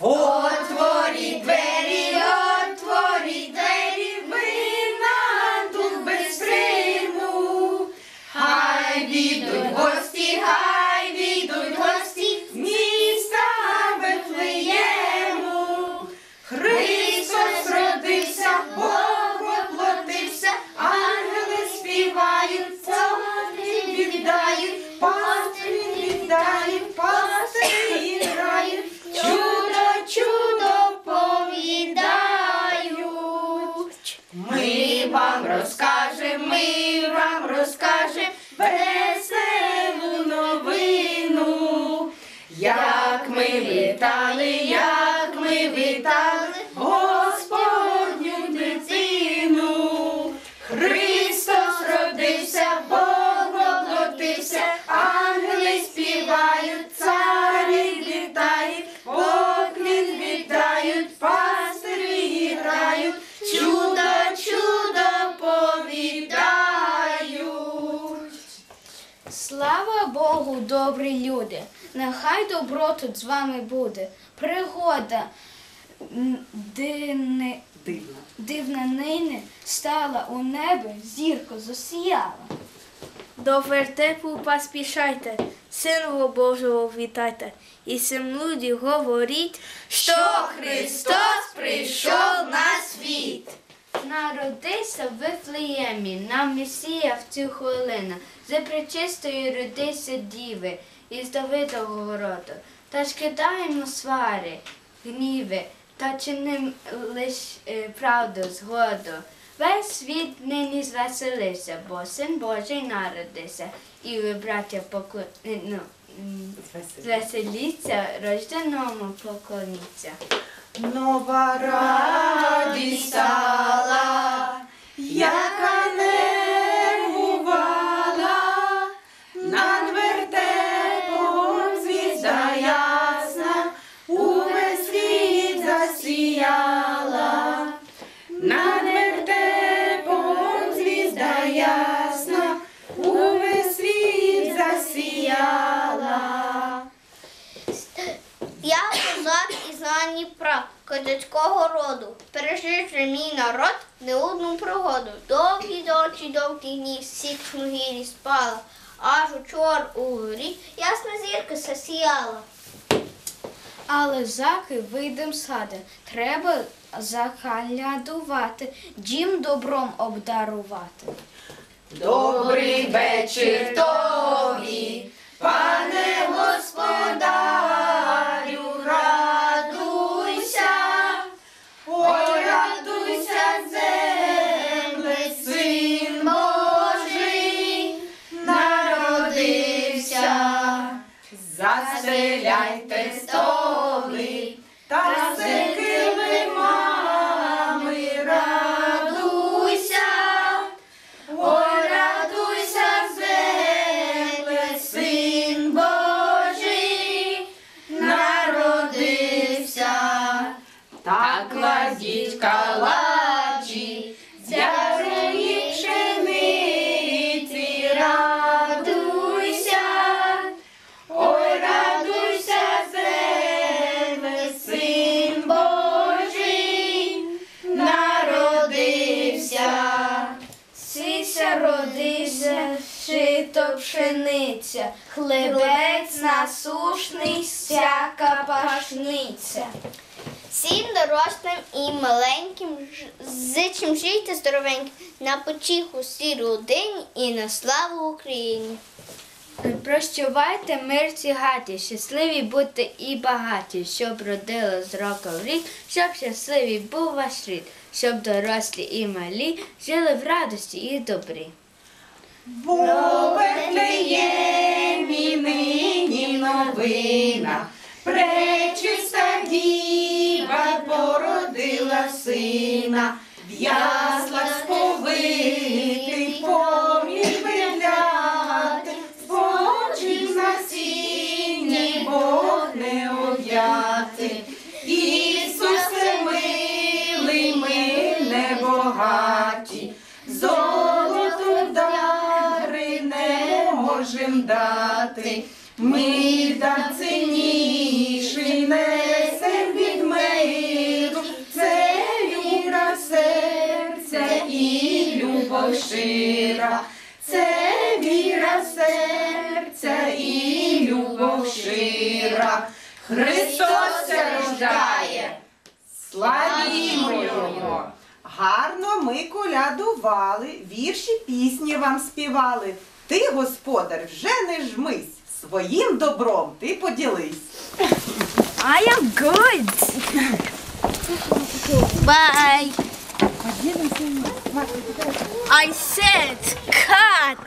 Otvorite вам розкажемо, ми вам розкаже веселу новину. Як ми літали. як Богу, добрі люди! Нехай добро тут з вами буде. Пригода дивни, Дивно. дивна нині стала у небі, зірка засіяла. До вертепу поспішайте, Синого Божого вітайте, і всім люди говоріть, Що Христос прийшов на світ. Народився в Вифлеємі, нам Месія в цю хвилину, за пречистою родися діви із Давидового роду. Та ж кидаємо свари, гніви, та чиним лиш е, правду, згоду. Весь світ нині звеселився, бо син Божий народився. І ви, браття, поку... е, ну, звеселіться, рожденому поклоніться. Нова радість стала, яка не бувала, над вертепом звізда ясна, увесь світ засіяла, над вертепом звізда ясна, увесь світ засіяла. Я козак із козацького роду. Пережив же мій народ не одну пригоду. Довгі дочі, довгі дні, всіх гірі спала, аж учор у горі ясна зірка засіяла. Але заки вийдем з хати, треба закалядувати, дім добром обдарувати. Добрий вечір тобі, пане господарю, заселяйте столи, та все килимами, радуйся. Ой, радуйся, земле, син Божий, народився. Так кладіть калачі, шито пшениця, хлебець насушний, всяка пашниця. Всім дорослим і маленьким зичим жити здоровеньким, на потіху всій родині і на славу Україні. Прощавайте мирці хаті, щасливі будьте і багаті, щоб родило з року в рік, щоб щасливий був ваш рід, щоб дорослі і малі жили в радості і добрі. Бо в нині новина, пречиста діва породила сина, в яслах нашим дати, ми так цінніший несем від миру, це віра, серця і любов шира, це віра, серця і любов шира. Христос рождає, славімо Його! Гарно ми колядували, вірші пісні вам співали. Ти, господар, вже не жмись, своїм добром ти поділись. I am good. Bye. I said cut.